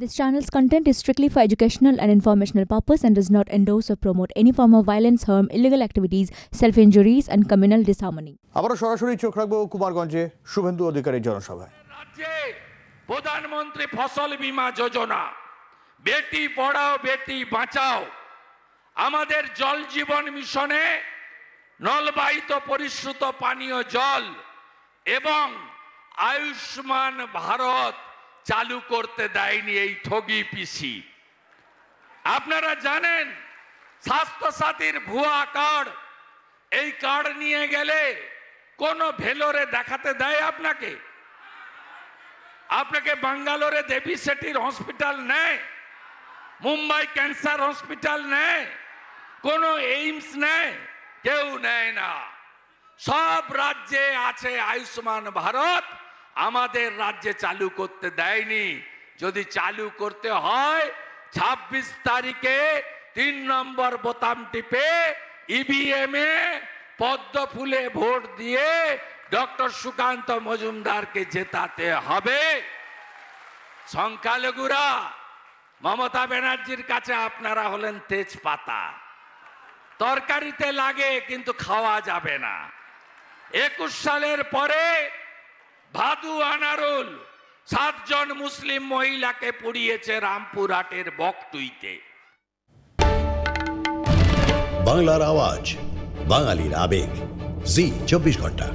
This channel's content is strictly for educational and informational purpose and does not endorse or promote any form of violence, harm, illegal activities, self-injuries and communal disharmony. আবারও সরাসরি চোখ রাখব কুমারগঞ্জে শুভেন্দু অধিকারীর জনসভায় রাজ্যে প্রধানমন্ত্রী ফসল বীমা যোজনা বেটি পড়াও বেটি বাঁচাও আমাদের জল জীবন মিশনে নলবাহিত পরিশ্রুত পানীয় জল এবং আয়ুষ্মান ভারত চালু করতে দেয়নি এই ঠগি পিসি। আপনারা জানেন, স্বাস্থ্যসাথীর ভুয়া কার্ড, এই কার্ড নিয়ে গেলে কোনো ভেলোরে দেখাতে দেয় আপনাকে? আপনাকে বাঙ্গালোরে দেবী সেটির হসপিটাল নেয়, মুম্বাই ক্যান্সার হসপিটাল নেয়, কোনো এইমস নেয়, কেউ নেয় না। সব রাজ্যে আছে আয়ুষ্মান ভারত আমাদের রাজ্যে চালু করতে দেয়নি। যদি চালু করতে হয়, ছাব্বিশ তারিখে তিন নম্বর বোতাম টিপে ইভিএম এ পদ্ম ফুলে ভোট দিয়ে ডক্টর সুকান্ত মজুমদারকে জেতাতে হবে। সংখ্যালঘুরা, মমতা ব্যানার্জির কাছে আপনারা হলেন তেজপাতা। তরকারিতে লাগে, কিন্তু খাওয়া যাবে না। একুশ সালের পরে ভাদু আনারুল, সাতজন মুসলিম মহিলাকে পুড়িয়েছে রামপুরহাটের বকটুইতে। বাংলার আওয়াজ, বাঙালির আবেগ। জি, চব্বিশ ঘণ্টা।